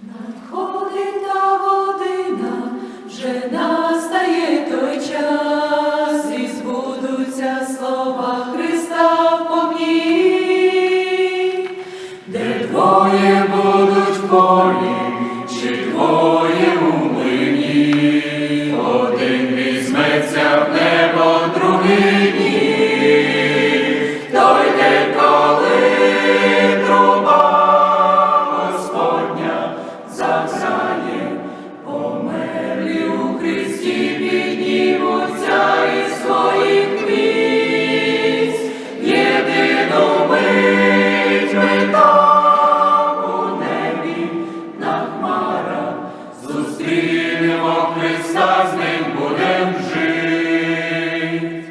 Надходить. Христа з ним будем жити.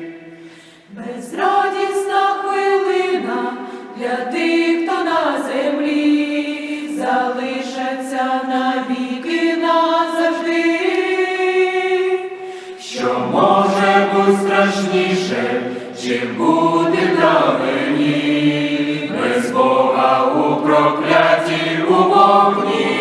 Безрадісна хвилина для тих, хто на землі залишаться навіки назавжди, що може бути страшніше, чим бути правильні, без Бога у прокляті у вогні.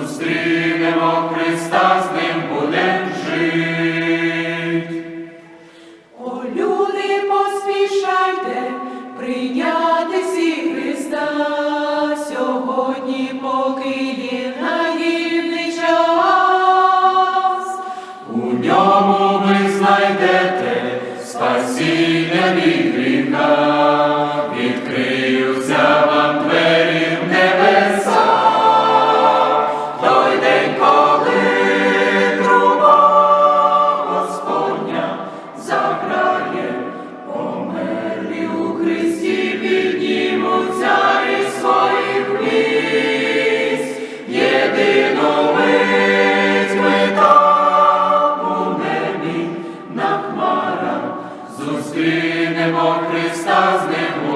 зустрінемо Христа, з ним будем жити. О, люди, поспішайте прийняти сі Христа сьогодні поки. nemo Christus nemo